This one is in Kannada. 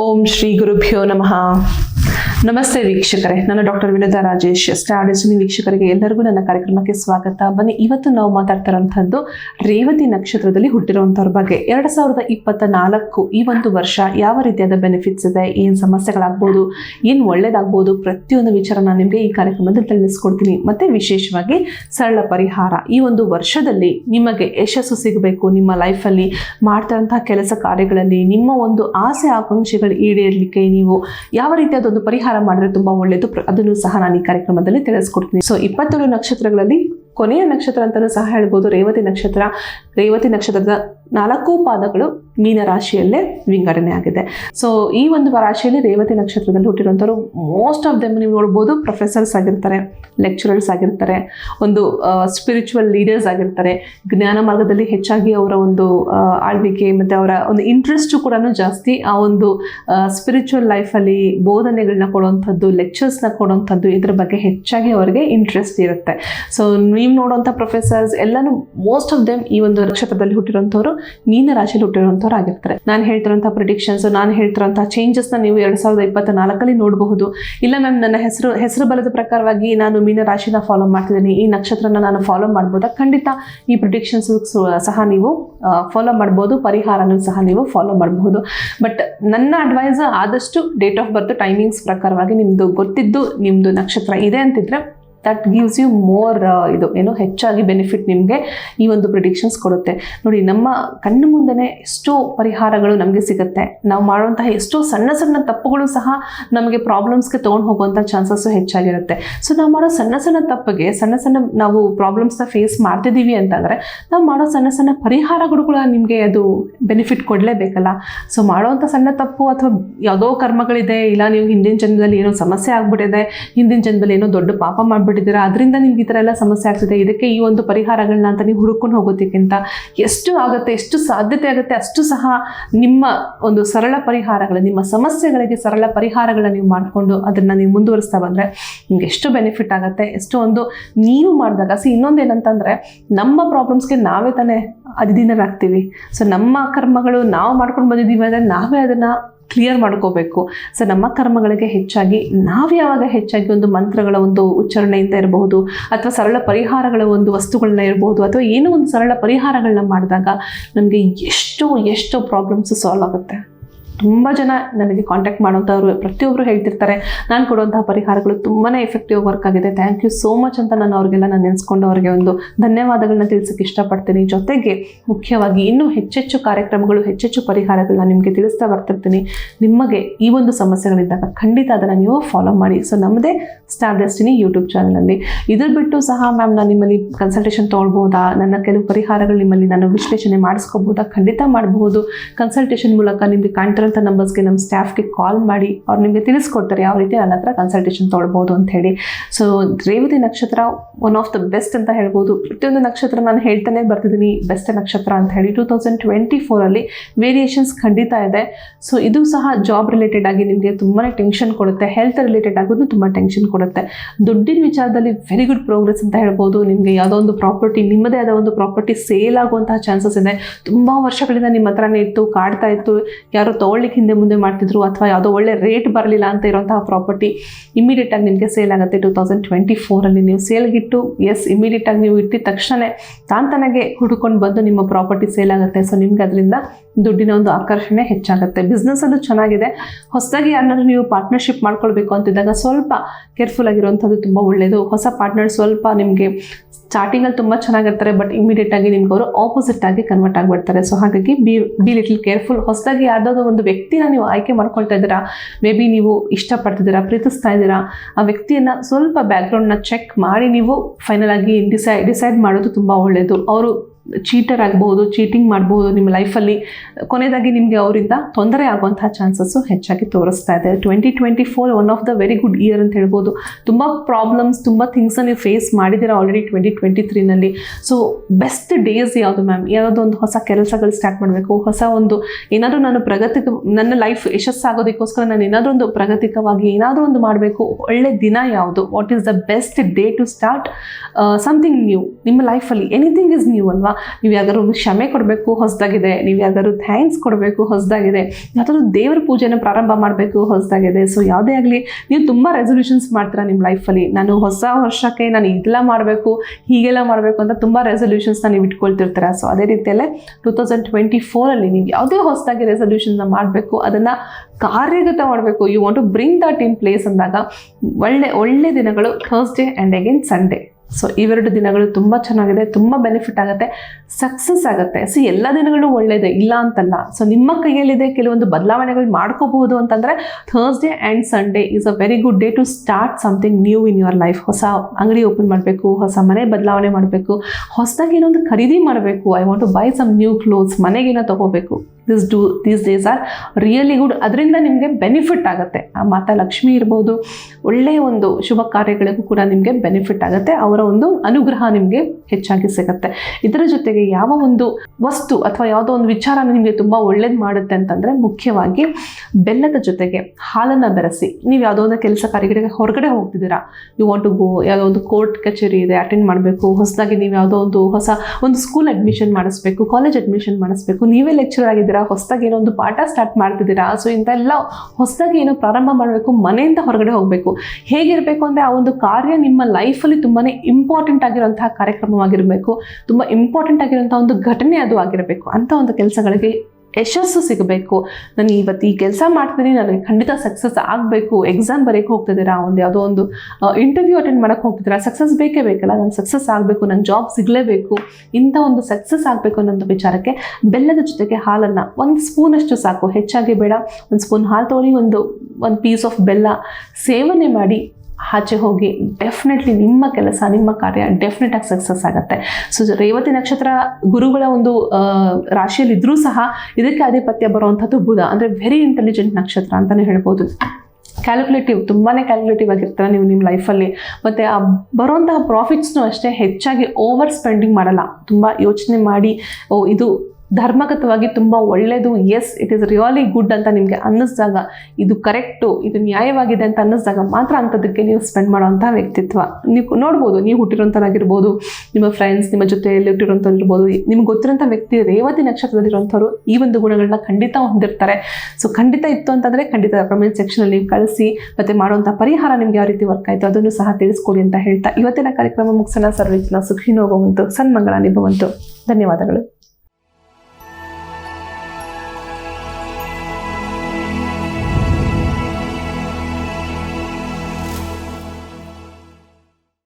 ఓం శ్రీ గురుభ్యో నమ. ನಮಸ್ತೆ ವೀಕ್ಷಕರೇ. ನಾನು doctor Vinoda Rajesh, Star Destiny ವೀಕ್ಷಕರಿಗೆ ಎಲ್ಲರಿಗೂ ನನ್ನ ಕಾರ್ಯಕ್ರಮಕ್ಕೆ ಸ್ವಾಗತ. ಬನ್ನಿ, ಇವತ್ತು ನಾವು ಮಾತಾಡ್ತಿರೋಂಥದ್ದು ರೇವತಿ ನಕ್ಷತ್ರದಲ್ಲಿ ಹುಟ್ಟಿರುವಂಥವ್ರ ಬಗ್ಗೆ. ಎರಡು ಸಾವಿರದ ಇಪ್ಪತ್ತ ನಾಲ್ಕು ಈ ಒಂದು ವರ್ಷ ಯಾವ ರೀತಿಯಾದ ಬೆನಿಫಿಟ್ಸ್ ಇದೆ? ಏನು ಸಮಸ್ಯೆಗಳಾಗ್ಬೋದು? ಏನು ಒಳ್ಳೇದಾಗ್ಬೋದು? ಪ್ರತಿಯೊಂದು ವಿಚಾರ ನಾನು ನಿಮಗೆ ಈ ಕಾರ್ಯಕ್ರಮದಲ್ಲಿ ತಿಳಿಸ್ಕೊಡ್ತೀನಿ. ಮತ್ತೆ ವಿಶೇಷವಾಗಿ ಸರಳ ಪರಿಹಾರ. ಈ ಒಂದು ವರ್ಷದಲ್ಲಿ ನಿಮಗೆ ಯಶಸ್ಸು ಸಿಗಬೇಕು. ನಿಮ್ಮ ಲೈಫಲ್ಲಿ ಮಾಡ್ತಾ ಕೆಲಸ ಕಾರ್ಯಗಳಲ್ಲಿ ನಿಮ್ಮ ಒಂದು ಆಸೆ, ಆಕಾಂಕ್ಷೆಗಳು ಈಡೇರಲಿಕ್ಕೆ ನೀವು ಯಾವ ರೀತಿಯಾದ ಒಂದು ಪರಿಹಾರ ಮಾಡಿದ್ರೆ ತುಂಬಾ ಒಳ್ಳೆಯದು ಅದನ್ನು ಸಹ ನಾನು ಈ ಕಾರ್ಯಕ್ರಮದಲ್ಲಿ ತಿಳಿಸ್ಕೊಡ್ತೀನಿ. ಸೊ ಇಪ್ಪತ್ತೇಳು ನಕ್ಷತ್ರಗಳಲ್ಲಿ ಕೊನೆಯ ನಕ್ಷತ್ರ ಅಂತಲೂ ಸಹ ಹೇಳ್ಬೋದು. ರೇವತಿ ನಕ್ಷತ್ರ, ರೇವತಿ ನಕ್ಷತ್ರದ ನಾಲ್ಕು ಪಾದಗಳು ಮೀನ ರಾಶಿಯಲ್ಲೇ ವಿಂಗಡಣೆ ಆಗಿದೆ. ಸೊ ಈ ಒಂದು ರಾಶಿಯಲ್ಲಿ ರೇವತಿ ನಕ್ಷತ್ರದಲ್ಲಿ ಹುಟ್ಟಿರುವಂಥವ್ರು ಮೋಸ್ಟ್ ಆಫ್ ದೆಮ್ ನೀವು ನೋಡ್ಬೋದು ಪ್ರೊಫೆಸರ್ಸ್ ಆಗಿರ್ತಾರೆ ಲೆಕ್ಚರರ್ಸ್ ಆಗಿರ್ತಾರೆ, ಒಂದು ಸ್ಪಿರಿಚುವಲ್ ಲೀಡರ್ಸ್ ಆಗಿರ್ತಾರೆ. ಜ್ಞಾನ ಮಾರ್ಗದಲ್ಲಿ ಹೆಚ್ಚಾಗಿ ಅವರ ಒಂದು ಆಳ್ವಿಕೆ ಮತ್ತು ಅವರ ಒಂದು ಇಂಟ್ರೆಸ್ಟು ಕೂಡ ಜಾಸ್ತಿ ಆ ಒಂದು ಸ್ಪಿರಿಚುವಲ್ ಲೈಫಲ್ಲಿ ಬೋಧನೆಗಳನ್ನ ಕೊಡುವಂಥದ್ದು ಲೆಕ್ಚರ್ಸ್ನ ಕೊಡುವಂಥದ್ದು ಇದ್ರ ಬಗ್ಗೆ ಹೆಚ್ಚಾಗಿ ಅವರಿಗೆ ಇಂಟ್ರೆಸ್ಟ್ ಇರುತ್ತೆ. ಸೊ ನೀವು ನೋಡುವಂಥ ಪ್ರೊಫೆಸರ್ಸ್ ಎಲ್ಲನೂ ಮೋಸ್ಟ್ ಆಫ್ ದೆಮ್ ಈ ಒಂದು ನಕ್ಷತ್ರದಲ್ಲಿ ಹುಟ್ಟಿರುವಂಥವ್ರು ಮೀನ ರಾಶಿಯಲ್ಲಿ ಆಗಿರ್ತಾರೆ ನಾನು ಹೇಳ್ತಿರೋಂಥ ಪ್ರಿಡಿಕ್ಷನ್ಸ್ ನಾನು ಹೇಳ್ತಿರೋಂಥ ಚೇಂಜಸ್ನ ನೀವು ಎರಡು ಸಾವಿರದ ಇಪ್ಪತ್ತ ನಾಲ್ಕಲ್ಲಿ ನೋಡಬಹುದು. ಇಲ್ಲ, ನಾನು, ನನ್ನ ಹೆಸರು ಹೆಸರು ಬಲದ ಪ್ರಕಾರವಾಗಿ ನಾನು ಮೀನ ರಾಶಿನ ಫಾಲೋ ಮಾಡ್ತಿದ್ದೀನಿ. ಈ ನಕ್ಷತ್ರನ ನಾನು ಫಾಲೋ ಮಾಡ್ಬೋದಾ? ಖಂಡಿತ ಈ ಪ್ರಿಡಿಕ್ಷನ್ಸ್ ಸಹ ನೀವು ಫಾಲೋ ಮಾಡ್ಬೋದು. ಪರಿಹಾರನೂ ಸಹ ನೀವು ಫಾಲೋ ಮಾಡಬಹುದು. ಬಟ್ ನನ್ನ ಅಡ್ವೈಸ್ ಆದಷ್ಟು ಡೇಟ್ ಆಫ್ ಬರ್ತ್ ಟೈಮಿಂಗ್ಸ್ ಪ್ರಕಾರವಾಗಿ ನಿಮ್ಮದು ಗೊತ್ತಿದ್ದು ನಿಮ್ಮದು ನಕ್ಷತ್ರ ಇದೆ ಅಂತಿದ್ರೆ ದಟ್ ಗಿವ್ಸ್ ಯು ಮೋರ್ ಇದು, ಏನು ಹೆಚ್ಚಾಗಿ ಬೆನಿಫಿಟ್ ನಿಮಗೆ ಈ ಒಂದು ಪ್ರಿಡಿಕ್ಷನ್ಸ್ ಕೊಡುತ್ತೆ. ನೋಡಿ, ನಮ್ಮ ಕಣ್ಣು ಮುಂದೆನೇ ಎಷ್ಟೋ ಪರಿಹಾರಗಳು ನಮಗೆ ಸಿಗುತ್ತೆ. ನಾವು ಮಾಡುವಂತಹ ಎಷ್ಟೋ ಸಣ್ಣ ಸಣ್ಣ ತಪ್ಪುಗಳು ಸಹ ನಮಗೆ ಪ್ರಾಬ್ಲಮ್ಸ್ಗೆ ತೊಗೊಂಡು ಹೋಗುವಂಥ ಚಾನ್ಸಸ್ಸು ಹೆಚ್ಚಾಗಿರುತ್ತೆ. ಸೊ ನಾವು ಮಾಡೋ ಸಣ್ಣ ಸಣ್ಣ ತಪ್ಪಿಗೆ, ಸಣ್ಣ ಸಣ್ಣ ನಾವು ಪ್ರಾಬ್ಲಮ್ಸ್ನ ಫೇಸ್ ಮಾಡ್ತಿದ್ದೀವಿ ಅಂತಂದರೆ, ನಾವು ಮಾಡೋ ಸಣ್ಣ ಸಣ್ಣ ಪರಿಹಾರಗಳು ಕೂಡ ನಿಮಗೆ ಅದು ಬೆನಿಫಿಟ್ ಕೊಡಲೇಬೇಕಲ್ಲ. ಸೊ ಮಾಡುವಂಥ ಸಣ್ಣ ತಪ್ಪು ಅಥವಾ ಯಾವುದೋ ಕರ್ಮಗಳಿದೆ, ಇಲ್ಲ ನೀವು ಹಿಂದಿನ ಜನ್ಮದಲ್ಲಿ ಏನೋ ಸಮಸ್ಯೆ ಆಗ್ಬಿಟ್ಟಿದೆ, ಹಿಂದಿನ ಜನ್ಮದಲ್ಲಿ ಏನೋ ದೊಡ್ಡ ಪಾಪ ಮಾಡಿಬಿಟ್ಟಿದ್ದೀರಾ ಅದರಿಂದ ನಿಮ್ಗೆ ಈ ಥರ ಎಲ್ಲ ಸಮಸ್ಯೆ ಆಗ್ತಿದೆ. ಇದಕ್ಕೆ ಈ ಒಂದು ಪರಿಹಾರಗಳನ್ನ ಅಂತ ನೀವು ಹುಡುಕೊಂಡು ಹೋಗೋದಕ್ಕಿಂತ ಎಷ್ಟು ಆಗುತ್ತೆ, ಎಷ್ಟು ಸಾಧ್ಯತೆ ಆಗುತ್ತೆ, ಅಷ್ಟು ಸಹ ನಿಮ್ಮ ಒಂದು ಸರಳ ಪರಿಹಾರಗಳು, ನಿಮ್ಮ ಸಮಸ್ಯೆಗಳಿಗೆ ಸರಳ ಪರಿಹಾರಗಳನ್ನ ನೀವು ಮಾಡಿಕೊಂಡು ಅದನ್ನು ನೀವು ಮುಂದುವರಿಸ್ತಾ ಬಂದರೆ ನಿಮ್ಗೆ ಎಷ್ಟು ಬೆನಿಫಿಟ್ ಆಗುತ್ತೆ, ಎಷ್ಟು ಒಂದು ನೀವು ಮಾಡಿದಾಗ. ಸಿ ಇನ್ನೊಂದು ಏನಂತಂದರೆ ನಮ್ಮ ಪ್ರಾಬ್ಲಮ್ಸ್ಗೆ ನಾವೇ ತಾನೇ ಅಧೀನರಾಗ್ತೀವಿ ಸೊ ನಮ್ಮ ಕರ್ಮಗಳು ನಾವು ಮಾಡ್ಕೊಂಡು ಬಂದಿದ್ದೀವಿ ಅಂದರೆ ನಾವೇ ಅದನ್ನು ಕ್ಲಿಯರ್ ಮಾಡ್ಕೋಬೇಕು. ಸೊ ನಮ್ಮ ಕರ್ಮಗಳಿಗೆ ಹೆಚ್ಚಾಗಿ, ನಾವು ಯಾವಾಗ ಹೆಚ್ಚಾಗಿ ಒಂದು ಮಂತ್ರಗಳ ಒಂದು ಉಚ್ಚಾರಣೆಯಿಂದ ಇರಬಹುದು, ಅಥವಾ ಸರಳ ಪರಿಹಾರಗಳ ಒಂದು ವಸ್ತುಗಳನ್ನ ಇರಬಹುದು, ಅಥವಾ ಏನೋ ಒಂದು ಸರಳ ಪರಿಹಾರಗಳನ್ನ ಮಾಡಿದಾಗ ನಮಗೆ ಎಷ್ಟೋ ಎಷ್ಟೋ ಪ್ರಾಬ್ಲಮ್ಸ್ ಸಾಲ್ವ್ ಆಗುತ್ತೆ. ತುಂಬ ಜನ ನನಗೆ ಕಾಂಟ್ಯಾಕ್ಟ್ ಮಾಡುವಂಥವ್ರು ಪ್ರತಿಯೊಬ್ಬರು ಹೇಳ್ತಿರ್ತಾರೆ. ನಾನು ಕೊಡುವಂತಹ ಪರಿಹಾರಗಳು ತುಂಬಾ ಎಫೆಕ್ಟಿವ್ ವರ್ಕ್ ಆಗಿದೆ. ಥ್ಯಾಂಕ್ ಯು ಸೋ ಮಚ್ ಅಂತ ನಾನು ಅವ್ರಿಗೆಲ್ಲ ನಾನು ನೆನೆಸ್ಕೊಂಡು ಅವ್ರಿಗೆ ಒಂದು ಧನ್ಯವಾದಗಳನ್ನ ತಿಳಿಸೋಕೆ ಇಷ್ಟಪಡ್ತೀನಿ. ಜೊತೆಗೆ ಮುಖ್ಯವಾಗಿ ಇನ್ನೂ ಹೆಚ್ಚೆಚ್ಚು ಕಾರ್ಯಕ್ರಮಗಳು, ಹೆಚ್ಚೆಚ್ಚು ಪರಿಹಾರಗಳನ್ನ ನಿಮಗೆ ತಿಳಿಸ್ತಾ ಬರ್ತಿರ್ತೀನಿ. ನಿಮಗೆ ಈ ಒಂದು ಸಮಸ್ಯೆಗಳಿದ್ದಾಗ ಖಂಡಿತ ಅದನ್ನು ನೀವು ಫಾಲೋ ಮಾಡಿ. ಸೊ ನಮ್ಮದೇ ಸ್ಟಾರ್ ಡೆಸ್ಟಿನಿ ಯೂಟ್ಯೂಬ್ ಚಾನಲಲ್ಲಿ ಇದ್ರ ಬಿಟ್ಟು ಸಹ ಮ್ಯಾಮ್ ನಾನು ನಿಮ್ಮಲ್ಲಿ ಕನ್ಸಲ್ಟೇಷನ್ ತೊಗೊಳ್ಬೋದಾ? ನನ್ನ ಕೆಲವು ಪರಿಹಾರಗಳು ನಿಮ್ಮಲ್ಲಿ ನಾನು ವಿಶ್ಲೇಷಣೆ ಮಾಡಿಸ್ಕೋಬೋದಾ ಖಂಡಿತ ಮಾಡಬಹುದು. ಕನ್ಸಲ್ಟೇಷನ್ ಮೂಲಕ ನಿಮಗೆ ಕಾಣ್ತಿರೋಂಥ ನಂಬರ್ಸ್ಗೆ ನಮ್ಮ ಸ್ಟಾಫ್ಗೆ ಕಾಲ್ ಮಾಡಿ ಅವ್ರು ನಿಮಗೆ ತಿಳಿಸ್ಕೊಡ್ತಾರೆ ಯಾವ ರೀತಿ ನನ್ನ ಹತ್ರ ಕನ್ಸಲ್ಟೇಷನ್ ತೊಗೊಳ್ಬೋದು ಅಂತ ಹೇಳಿ. ಸೊ ರೇವತಿ ನಕ್ಷತ್ರ ಒನ್ ಆಫ್ ದ ಬೆಸ್ಟ್ ಅಂತ ಹೇಳ್ಬೋದು. ಪ್ರತಿಯೊಂದು ನಕ್ಷತ್ರ ನಾನು ಹೇಳ್ತಾನೆ ಬರ್ತಿದ್ದೀನಿ ಬೆಸ್ಟ್ ನಕ್ಷತ್ರ ಅಂತ ಹೇಳಿ. ಟೂ ತೌಸಂಡ್ ಟ್ವೆಂಟಿ ಫೋರಲ್ಲಿ ವೇರಿಯೇಷನ್ಸ್ ಖಂಡಿತ ಇದೆ. ಸೊ ಇದು ಸಹ ಜಾಬ್ ರಿಲೇಟೆಡ್ ಆಗಿ ನಿಮಗೆ ತುಂಬಾ ಟೆನ್ಷನ್ ಕೊಡುತ್ತೆ. ಹೆಲ್ತ್ ರಿಲೇಟೆಡ್ ಆಗೋದು ತುಂಬ ಟೆನ್ಷನ್ ಕೊಡುತ್ತೆ. ದುಡ್ಡಿನ ವಿಚಾರದಲ್ಲಿ ವೆರಿ ಗುಡ್ ಪ್ರೋಗ್ರೆಸ್ ಅಂತ ಹೇಳ್ಬೋದು. ನಿಮಗೆ ಯಾವುದೋ ಒಂದು ಪ್ರಾಪರ್ಟಿ ನಿಮ್ಮದೇ ಆದ ಒಂದು ಪ್ರಾಪರ್ಟಿ ಸೇಲ್ ಆಗುವಂತಹ ಚಾನ್ಸಸ್ ಇದೆ. ತುಂಬ ವರ್ಷಗಳಿಂದ ನಿಮ್ಮ ಹತ್ರನೇ ಇತ್ತು, ಕಾಡ್ತಾ ಇತ್ತು. ಯಾರು ಯಾರೋ ತೊಗೊಳ್ಳಿಕ್ಕೆ ಹಿಂದೆ ಮುಂದೆ ಮಾಡ್ತಿದ್ರು ಅಥವಾ ಯಾವುದೋ ಒಳ್ಳೆ ರೇಟ್ ಬರಲಿಲ್ಲ ಅಂತ ಇರುವಂತಹ ಪ್ರಾಪರ್ಟಿ ಇಮಿಡಿಯೇಟ್ ಆಗಿ ನಿಮಗೆ ಸೇಲ್ ಆಗುತ್ತೆ ಟೂ ತೌಸಂಡ್ ಟ್ವೆಂಟಿ ಫೋರಲ್ಲಿ ನೀವು ಸೇಲ್ಗಿಟ್ಟು ಎಸ್ ಇಮಿಡಿಯೇಟಾಗಿ ನೀವು ಇಟ್ಟಿದ ತಕ್ಷಣ ತಾನು ತನಗೆ ಹುಡುಕೊಂಡು ಬಂದು ನಿಮ್ಮ ಪ್ರಾಪರ್ಟಿ ಸೇಲ್ ಆಗುತ್ತೆ. ಸೊ ನಿಮ್ಗೆ ಅದರಿಂದ ದುಡ್ಡಿನ ಒಂದು ಆಕರ್ಷಣೆ ಹೆಚ್ಚಾಗುತ್ತೆ. ಬಿಸ್ನೆಸ್ಸಲ್ಲೂ ಚೆನ್ನಾಗಿದೆ. ಹೊಸದಾಗಿ ಯಾರನ್ನಾದ್ರೂ ನೀವು ಪಾರ್ಟ್ನರ್ಶಿಪ್ ಮಾಡ್ಕೊಳ್ಬೇಕು ಅಂತಿದ್ದಾಗ ಸ್ವಲ್ಪ ಕೇರ್ಫುಲ್ ಆಗಿರುವಂಥದ್ದು ತುಂಬ ಒಳ್ಳೆಯದು ಹೊಸ ಪಾರ್ಟ್ನರ್ ಸ್ವಲ್ಪ ನಿಮಗೆ ಸ್ಟಾರ್ಟಿಂಗಲ್ಲಿ ತುಂಬ ಚೆನ್ನಾಗಿರ್ತಾರೆ ಬಟ್ ಇಮಿಡಿಯೇಟ್ ಆಗಿ ನಿಮ್ಗೆ ಅವರು ಆಪೋಸಿಟ್ ಆಗಿ ಕನ್ವರ್ಟ್ ಆಗಿಬಿಡ್ತಾರೆ. ಸೊ ಹಾಗಾಗಿ ಬಿ ಬಿ ಲಿಟಲ್ ಕೇರ್ಫುಲ್ ಹೊಸದಾಗಿ ಯಾವುದಾದ್ರು ಒಂದು ವ್ಯಕ್ತಿನ ನೀವು ಆಯ್ಕೆ ಮಾಡ್ಕೊಳ್ತಾ ಇದ್ದೀರಾ ಮೇ ಬಿ ನೀವು ಇಷ್ಟಪಡ್ತಿದ್ದೀರಾ, ಪ್ರೀತಿಸ್ತಾ ಇದ್ದೀರಾ, ಆ ವ್ಯಕ್ತಿಯನ್ನು ಸ್ವಲ್ಪ ಬ್ಯಾಕ್ಗ್ರೌಂಡ್ನ ಚೆಕ್ ಮಾಡಿ ನೀವು ಫೈನಲ್ ಆಗಿ ಡಿಸೈಡ್ ಡಿಸೈಡ್ ಮಾಡೋದು ತುಂಬ ಒಳ್ಳೆಯದು ಅವರು ಚೀಟರ್ ಆಗ್ಬೋದು ಚೀಟಿಂಗ್ ಮಾಡ್ಬೋದು ನಿಮ್ಮ ಲೈಫಲ್ಲಿ ಕೊನೆಯದಾಗಿ ನಿಮಗೆ ಅವರಿಂದ ತೊಂದರೆ ಆಗುವಂತಹ ಚಾನ್ಸಸ್ಸು ಹೆಚ್ಚಾಗಿ ತೋರಿಸ್ತಾ ಇದೆ. Twenty twenty four one of the very good year ಅಂತ ಹೇಳ್ಬೋದು. ತುಂಬ ಪ್ರಾಬ್ಲಮ್ಸ್ ತುಂಬ ಥಿಂಗ್ಸ್ ನೀವು ಫೇಸ್ ಮಾಡಿದ್ದೀರಾ ಆಲ್ರೆಡಿ ಟ್ವೆಂಟಿ ಟ್ವೆಂಟಿ ತ್ರೀನಲ್ಲಿ ಸೊ ಬೆಸ್ಟ್ ಡೇಸ್ ಯಾವುದು ಮ್ಯಾಮ್ ಯಾವುದೋ ಒಂದು ಹೊಸ ಕೆಲಸಗಳು ಸ್ಟಾರ್ಟ್ ಮಾಡಬೇಕು? ಹೊಸ ಒಂದು ಏನಾದರೂ ನಾನು ಪ್ರಗತಿ ನನ್ನ ಲೈಫ್ ಯಶಸ್ಸಾಗೋದಕ್ಕೋಸ್ಕರ ನಾನು ಏನಾದರೂ ಒಂದು ಪ್ರಗತಿಕವಾಗಿ ಏನಾದರೂ ಒಂದು ಮಾಡಬೇಕು. ಒಳ್ಳೆ ದಿನ ಯಾವುದು? What is the best day to start something new ನಿಮ್ಮ ಲೈಫಲ್ಲಿ ಎನಿಥಿಂಗ್ ಇಸ್ ನ್ಯೂ ಅಲ್ವಾ? ನೀವು ಯಾವ್ದಾದ್ರು ಕ್ಷಮೆ ಕೊಡಬೇಕು, ಹೊಸದಾಗಿದೆ. ನೀವು ಯಾವ್ದಾದ್ರು ಥ್ಯಾಂಕ್ಸ್ ಕೊಡಬೇಕು, ಹೊಸದಾಗಿದೆ. ಯಾವ್ದಾದ್ರು ದೇವರ ಪೂಜೆನ ಪ್ರಾರಂಭ ಮಾಡಬೇಕು, ಹೊಸದಾಗಿದೆ. ಸೊ ಯಾವುದೇ ಆಗಲಿ, ನೀವು ತುಂಬ ರೆಸೊಲ್ಯೂಷನ್ಸ್ ಮಾಡ್ತೀರಾ ನಿಮ್ಮ ಲೈಫಲ್ಲಿ ನಾನು ಹೊಸ ವರ್ಷಕ್ಕೆ ನಾನು ಇದೆಲ್ಲ ಮಾಡಬೇಕು, ಹೀಗೆಲ್ಲ ಮಾಡಬೇಕು ಅಂತ ತುಂಬ ರೆಸೊಲ್ಯೂಷನ್ಸ್ನ ನೀವು ಇಟ್ಕೊಳ್ತಿರ್ತೀರ. ಸೊ ಅದೇ ರೀತಿಯಲ್ಲೇ ಟೂ ತೌಸಂಡ್ ಟ್ವೆಂಟಿ ಫೋರಲ್ಲಿ ನೀವು ಯಾವುದೇ ಹೊಸದಾಗಿ ರೆಸೊಲ್ಯೂಷನ್ನ ಮಾಡಬೇಕು, ಅದನ್ನು ಕಾರ್ಯಗತ ಮಾಡಬೇಕು. You want to bring that in place ಅಂದಾಗ, ಒಳ್ಳೆ ಒಳ್ಳೆ ದಿನಗಳು Thursday and again Sunday so ಇವೆರಡು ದಿನಗಳು ತುಂಬ ಚೆನ್ನಾಗಿದೆ, ತುಂಬ ಬೆನಿಫಿಟ್ ಆಗುತ್ತೆ ಸಕ್ಸಸ್ ಆಗುತ್ತೆ. ಸೊ ಎಲ್ಲ ದಿನಗಳು ಒಳ್ಳೆಯದೇ ಇಲ್ಲ ಅಂತಲ್ಲ. ಸೊ ನಿಮ್ಮ ಕೈಯಲ್ಲಿದೆ ಕೆಲವೊಂದು ಬದಲಾವಣೆಗಳು ಮಾಡ್ಕೋಬಹುದು ಅಂತಂದರೆ Thursday and Sunday is a very good day to start something new in your life ಹೊಸ ಅಂಗಡಿ ಓಪನ್ ಮಾಡಬೇಕು, ಹೊಸ ಮನೆ ಬದಲಾವಣೆ ಮಾಡಬೇಕು, ಹೊಸದಾಗಿ ಏನೋ ಒಂದು ಖರೀದಿ ಮಾಡಬೇಕು. I want to buy some new clothes ಮನೆಗೇನೋ ತಗೋಬೇಕು. This do these days are really good ಅದರಿಂದ ನಿಮಗೆ ಬೆನಿಫಿಟ್ ಆಗುತ್ತೆ. ಆ ಮಾತಾ ಲಕ್ಷ್ಮಿ ಇರ್ಬೋದು ಒಳ್ಳೆಯ ಒಂದು ಶುಭ ಕಾರ್ಯಗಳಿಗೂ ಕೂಡ ನಿಮಗೆ ಬೆನಿಫಿಟ್ ಆಗುತ್ತೆ. ಅವರ ಒಂದು ಅನುಗ್ರಹ ನಿಮಗೆ ಹೆಚ್ಚಾಗಿ ಸಿಗುತ್ತೆ. ಇದರ ಜೊತೆಗೆ ಯಾವ ಒಂದು ವಸ್ತು ಅಥವಾ ಯಾವುದೋ ಒಂದು ವಿಚಾರ ನಿಮಗೆ ತುಂಬ ಒಳ್ಳೇದು ಮಾಡುತ್ತೆ ಅಂತಂದರೆ ಮುಖ್ಯವಾಗಿ ಬೆಲ್ಲದ ಜೊತೆಗೆ ಹಾಲನ್ನು ಬೆರೆಸಿ. ನೀವು ಯಾವುದೋ ಒಂದು ಕೆಲಸ ಕಾರ್ಯಗಳಿಗೆ ಹೊರಗಡೆ ಹೋಗ್ತಿದ್ದೀರಾ. ಯು ವಾಂಟ್ ಟು ಗೋ ಯಾವುದೋ ಒಂದು ಕೋರ್ಟ್ ಕಚೇರಿ ಇದೆ ಅಟೆಂಡ್ ಮಾಡಬೇಕು. ಹೊಸದಾಗಿ ನೀವು ಯಾವುದೋ ಒಂದು ಹೊಸ ಒಂದು ಸ್ಕೂಲ್ ಅಡ್ಮಿಷನ್ ಮಾಡಿಸ್ಬೇಕು ಕಾಲೇಜ್ ಅಡ್ಮಿಷನ್ ಮಾಡಿಸ್ಬೇಕು. ನೀವೇ ಲೆಕ್ಚರ್ ಆಗಿದ್ದೀರಾ. ಹೊಸದಾಗಿ ಏನೋ ಒಂದು ಪಾಠ ಸ್ಟಾರ್ಟ್ ಮಾಡ್ತಿದ್ದೀರಾ? ಸೊ ಇಂಥೆಲ್ಲ ಹೊಸದಾಗಿ ಏನೋ ಪ್ರಾರಂಭ ಮಾಡಬೇಕು, ಮನೆಯಿಂದ ಹೊರಗಡೆ ಹೋಗಬೇಕು. ಹೇಗಿರಬೇಕು ಅಂದರೆ ಆ ಒಂದು ಕಾರ್ಯ ನಿಮ್ಮ ಲೈಫಲ್ಲಿ ತುಂಬಾ ಇಂಪಾರ್ಟೆಂಟ್ ಆಗಿರುವಂತಹ ಕಾರ್ಯಕ್ರಮವಾಗಿರಬೇಕು. ತುಂಬ ಇಂಪಾರ್ಟೆಂಟ್ ಆಗಿರುವಂಥ ಒಂದು ಘಟನೆ ಅದು ಆಗಿರಬೇಕು. ಅಂಥ ಒಂದು ಕೆಲಸಗಳಿಗೆ ಯಶಸ್ಸು ಸಿಗಬೇಕು. ನಾನು ಇವತ್ತು ಈ ಕೆಲಸ ಮಾಡ್ತೀನಿ ನನಗೆ ಖಂಡಿತ ಸಕ್ಸಸ್ ಆಗಬೇಕು. ಎಕ್ಸಾಮ್ ಬರೆಯೋಕೆ ಹೋಗ್ತಿದ್ದೀರಾ? ಒಂದು ಯಾವುದೋ ಒಂದು ಇಂಟರ್ವ್ಯೂ ಅಟೆಂಡ್ ಮಾಡೋಕ್ಕೆ ಹೋಗ್ತಿದ್ದೀರಾ? ಸಕ್ಸಸ್ ಬೇಕೇ ಬೇಕಲ್ಲ? ನಾನು ಸಕ್ಸಸ್ ಆಗಬೇಕು. ನನ್ನ ಜಾಬ್ ಸಿಗಲೇಬೇಕು. ಇಂಥ ಒಂದು ಸಕ್ಸಸ್ ಆಗಬೇಕು ಅನ್ನೋದು ವಿಚಾರಕ್ಕೆ ಬೆಲ್ಲದ ಜೊತೆಗೆ ಹಾಲನ್ನು ಒಂದು ಸ್ಪೂನಷ್ಟು ಸಾಕು. ಹೆಚ್ಚಾಗಿ ಬೇಡ. ಒಂದು ಸ್ಪೂನ್ ಹಾಲು ತೊಗೊಳ್ಳಿ ಒಂದು ಒಂದು ಪೀಸ್ ಆಫ್ ಬೆಲ್ಲ ಸೇವನೆ ಮಾಡಿ ಆಚೆ ಹೋಗಿ ಡೆಫಿನೆಟ್ಲಿ ನಿಮ್ಮ ಕೆಲಸ, ನಿಮ್ಮ ಕಾರ್ಯ ಡೆಫಿನೆಟ್ ಆಗಿ ಸಕ್ಸಸ್ ಆಗುತ್ತೆ. ಸೊ ರೇವತಿ ನಕ್ಷತ್ರ ಗುರುಗಳ ಒಂದು ರಾಶಿಯಲ್ಲಿದ್ದರೂ ಸಹ ಇದಕ್ಕೆ ಆಧಿಪತ್ಯ ಬರುವಂಥದ್ದು ಬುಧ. ಅಂದರೆ ವೆರಿ ಇಂಟೆಲಿಜೆಂಟ್ ನಕ್ಷತ್ರ ಅಂತಲೇ ಹೇಳ್ಬೋದು. ಕ್ಯಾಲ್ಕುಲೇಟಿವ್ ತುಂಬಾ ಕ್ಯಾಲ್ಕುಲೇಟಿವ್ ಆಗಿರ್ತಾರೆ ನೀವು ನಿಮ್ಮ ಲೈಫಲ್ಲಿ ಮತ್ತು ಆ ಬರುವಂತಹ ಪ್ರಾಫಿಟ್ಸ್ನು ಅಷ್ಟೇ ಹೆಚ್ಚಾಗಿ ಓವರ್ ಸ್ಪೆಂಡಿಂಗ್ ಮಾಡಲ್ಲ. ತುಂಬ ಯೋಚನೆ ಮಾಡಿ, ಓ, ಇದು ಧರ್ಮಗತವಾಗಿ ತುಂಬ ಒಳ್ಳೆಯದು yes it is really good ಅಂತ ನಿಮಗೆ ಅನ್ನಿಸ್ದಾಗ ಇದು ಕರೆಕ್ಟು ಇದು ನ್ಯಾಯವಾಗಿದೆ ಅಂತ ಅನ್ನಿಸ್ದಾಗ ಮಾತ್ರ ಅಂಥದ್ದಕ್ಕೆ ನೀವು ಸ್ಪೆಂಡ್ ಮಾಡುವಂಥ ವ್ಯಕ್ತಿತ್ವ. ನೀವು ನೋಡ್ಬೋದು, ನೀವು ಹುಟ್ಟಿರೋಂಥವ್ರಾಗಿರ್ಬೋದು ನಿಮ್ಮ ಫ್ರೆಂಡ್ಸ್ ನಿಮ್ಮ ಜೊತೆಯಲ್ಲಿ ಹುಟ್ಟಿರೋಂಥವ್ರಿರ್ಬೋದು ನಿಮ್ಗೆ ಗೊತ್ತಿರೋಂಥ ವ್ಯಕ್ತಿ ರೇವತಿ ನಕ್ಷತ್ರದಲ್ಲಿರುವಂಥವ್ರು ಈ ಒಂದು ಗುಣಗಳನ್ನ ಖಂಡಿತ ಹೊಂದಿರ್ತಾರೆ. ಸೊ ಖಂಡಿತ ಇತ್ತು ಅಂತಂದರೆ ಖಂಡಿತ ಕಮೆಂಟ್ ಸೆಕ್ಷನಲ್ಲಿ ಕಳಿಸಿ, ಮತ್ತು ಮಾಡುವಂಥ ಪರಿಹಾರ ನಿಮ್ಗೆ ಯಾವ ರೀತಿ ವರ್ಕ್ ಆಯಿತು ಅದನ್ನು ಸಹ ತಿಳಿಸ್ಕೊಡಿ ಅಂತ ಹೇಳ್ತಾ ಇವತ್ತಿನ ಕಾರ್ಯಕ್ರಮ ಮುಗಿಸೋಣ. ಸರ್ವಿಸ್ನ ಸುಖಿನೋಗುವಂತು ಸನ್ಮಂಗಳ ನಿಭವಂತು ಧನ್ಯವಾದಗಳು.